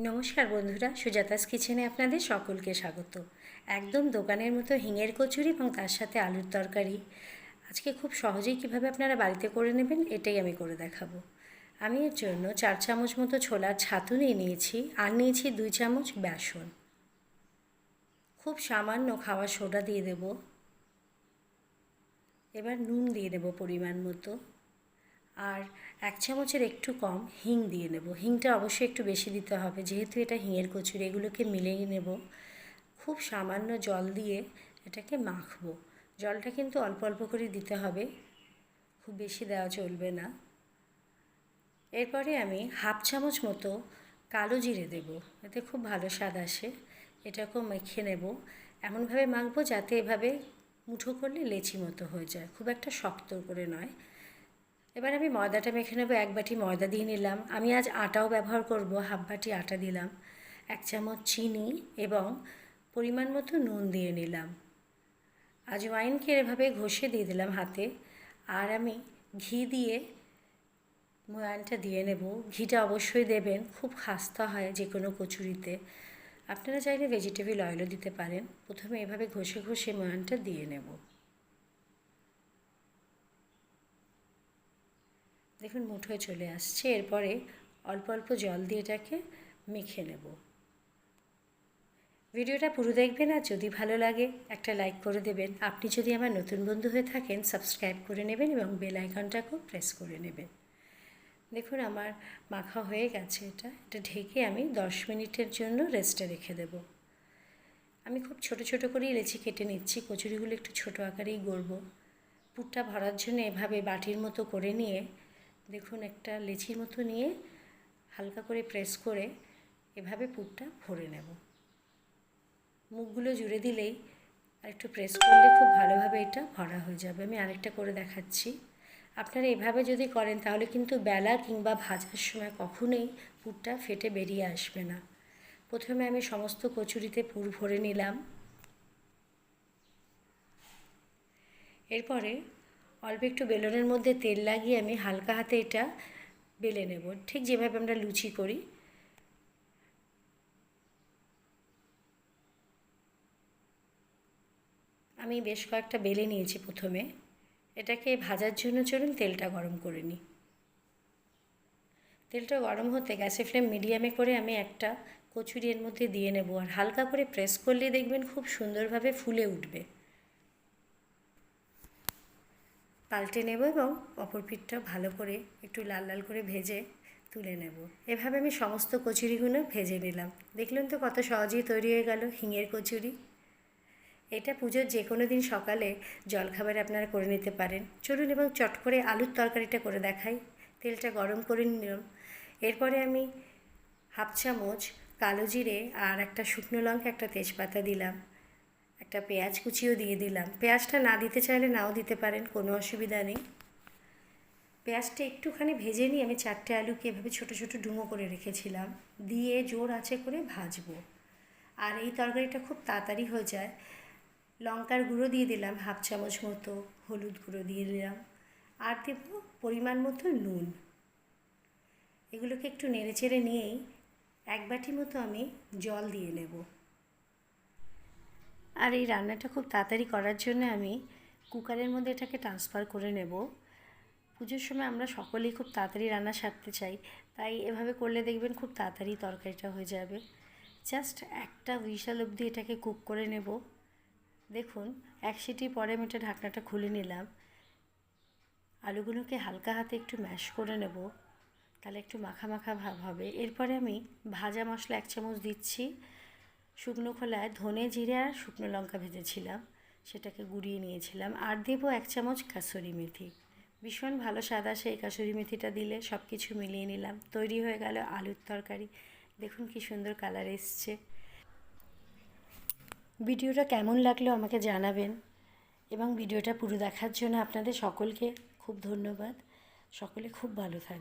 নমস্কার বন্ধুরা, সুজাতাস কিচেনে আপনাদের সকলকে স্বাগত। একদম দোকানের মতো হিঙের কচুরি এবং তার সাথে আলুর তরকারি। আজকে খুব সহজেই কীভাবে আপনারা বাড়িতে করে নেবেন, এটাই আমি করে দেখাবো। আমি এর জন্য চার চামচ মতো ছোলার ছাতু নিয়ে নিয়েছি, আর নিয়েছি দুই চামচ বেসন। খুব সামান্য খাওয়া সোডা দিয়ে দেব। এবার নুন দিয়ে দেব পরিমাণ মতো। আর এক চামচের একটু কম হিং দিয়ে নেব। হিংটা অবশ্যই একটু বেশি দিতে হবে, যেহেতু এটা হিঙের কচুরি, এগুলোকে মিলিয়ে নেব। খুব সামান্য জল দিয়ে এটাকে মাখবো। জলটা কিন্তু অল্প অল্প করে দিতে হবে, খুব বেশি দেওয়া চলবে না। এরপরে আমি হাফ চামচ মতো কালো জিরে দেব, এতে খুব ভালো স্বাদ আসে। এটাকেও মেখে নেব। এমনভাবে মাখবো যাতে এভাবে মুঠো করলে লেচি মতো হয়ে যায়, খুব একটা শক্ত করে নয়। এবার আমি ময়দাটা মেখে নেব, এক বাটি ময়দা দিয়ে নিলাম। আমি আজ আটাও ব্যবহার করব, হাফ বাটি আটা দিলাম, এক চামচ চিনি এবং পরিমাণ মতো নুন দিয়ে নিলাম। আজ ওয়াইনকে এভাবে ঘষে দিয়ে দিলাম হাতে। আর আমি ঘি দিয়ে ময়ানটা দিয়ে নেব। ঘিটা অবশ্যই দেবেন, খুব খাস্তা হয় যে কোনো কচুরিতে। আপনারা চাইলে ভেজিটেবল অয়েলও দিতে পারেন। প্রথমে এভাবে ঘষে ঘষে ময়ানটা দিয়ে নেব। দেখুন, মুঠোয় চলে আসছে। এরপরে অল্প অল্প জল দিয়ে এটাকে মেখে নেব। ভিডিওটা পুরো দেখবেন আর যদি ভালো লাগে, একটা লাইক করে দেবেন। আপনি যদি আমার নতুন বন্ধু হয়ে থাকেন, সাবস্ক্রাইব করে নেবেন এবং বেল আইকনটাকেও প্রেস করে নেবেন। দেখুন, আমার মাখা হয়ে গেছে এটা। এটা ঢেকে আমি দশ মিনিটের জন্য রেস্টে রেখে দেব। আমি খুব ছোট ছোট করেই লেচি কেটে নিচ্ছি। কচুরিগুলো একটু ছোট আকারেই গড়ব। পুরটা ভরার জন্য এভাবে বাটির মতো করে নিয়ে দেখুন, একটা লেচির মতো নিয়ে হালকা করে প্রেস করে এভাবে পুরটা ভরে নেব। মুখগুলো জুড়ে দিলেই আর একটু প্রেস করলে খুব ভালোভাবে এটা ভরা হয়ে যাবে। আমি আরেকটা করে দেখাচ্ছি। আপনারা এভাবে যদি করেন, তাহলে কিন্তু বেলা কিংবা ভাজার সময় কখনোই পুরটা ফেটে বেরিয়ে আসবে না। প্রথমে আমি সমস্ত কচুরিতে পুর ভরে নিলাম। এরপরে অল্প একটু বেলনের মধ্যে তেল লাগিয়ে আমি হালকা হাতে এটা বেলে নেব। ঠিক যেভাবে আমরা লুচি করি। আমি বেশ কয়েকটা বেলে নিয়েছি প্রথমে। এটাকে ভাজার জন্য চলুন তেলটা গরম করে নিই। তেলটা গরম হতে গ্যাসের ফ্লেম মিডিয়ামে করে আমি একটা কচুরি এর মধ্যে দিয়ে নেব। আর হালকা করে প্রেস করলে দেখবেন খুব সুন্দরভাবে ফুলে উঠবে। পাল্টে নেব এবং অপর পিঠটা ভালো করে একটু লাল লাল করে ভেজে তুলে নেব। এভাবে আমি সমস্ত কচুরিগুলো ভেজে নিলাম। দেখলেন তো কত সহজেই তৈরি হয়ে গেল হিঙের কচুরি। এটা পুজোর যে কোনো দিন সকালে জলখাবারে আপনারা করে নিতে পারেন। চলুন এবং চট করে আলুর তরকারিটা করে দেখাই। তেলটা গরম করে নিলাম। এরপরে আমি হাফ চামচ কালো জিরে আর একটা শুকনো লঙ্কা একটা তেজপাতা দিলাম। একটা পেঁয়াজ কুচিও দিয়ে দিলাম। পেঁয়াজটা না দিতে চাইলে নাও দিতে পারেন, কোনো অসুবিধা নেই। পেঁয়াজটা একটুখানি ভেজে নিয়ে আমি চারটে আলুকে এভাবে ছোটো ছোটো ডুমো করে রেখেছিলাম। দিয়ে জোর আছে করে ভাজবো। আর এই তরকারিটা খুব তাড়াতাড়ি হয়ে যায়। লঙ্কার গুঁড়ো দিয়ে দিলাম, হাফ চামচ মতো, হলুদ গুঁড়ো দিয়ে দিলাম। আর দেব পরিমাণ মতো নুন। এগুলোকে একটু নেড়ে চেড়ে নিয়েই এক বাটি মতো আমি জল দিয়ে নেব। আর এই রান্নাটা খুব তাড়াতাড়ি করার জন্য আমি কুকারের মধ্যে এটাকে ট্রান্সফার করে নেব। পুজোর সময় আমরা সকলেই খুব তাড়াতাড়ি রান্না সারতে চাই, তাই এভাবে করলে দেখবেন খুব তাড়াতাড়ি তরকারিটা হয়ে যাবে। জাস্ট একটা উইশাল অবধি এটাকে কুক করে নেব। দেখুন, এক সিটি পরে আমি এটা ঢাকনাটা খুলে নিলাম। আলুগুলোকে হালকা হাতে একটু ম্যাশ করে নেব, তাহলে একটু মাখা মাখা ভাব হবে। এরপরে আমি ভাজা মশলা এক চামচ দিচ্ছি। শুকনো খোলায় ধনে জিরে আর শুকনো লঙ্কা ভেজেছিলাম। সেটাকে গুঁড়িয়ে নিয়েছিলাম। আর দেবো এক চামচ কাসুরি মেথি। ভীষণ ভালো স্বাদ আসে এই কাসুরি মেথিটা দিলে। সব কিছু মিলিয়ে নিলাম। তৈরি হয়ে গেল আলুর তরকারি। দেখুন কি সুন্দর কালার এসছে। ভিডিওটা কেমন লাগল আমাকে জানাবেন। এবং ভিডিওটা পুরো দেখার জন্য আপনাদের সকলকে খুব ধন্যবাদ। সকলে খুব ভালো থাকবে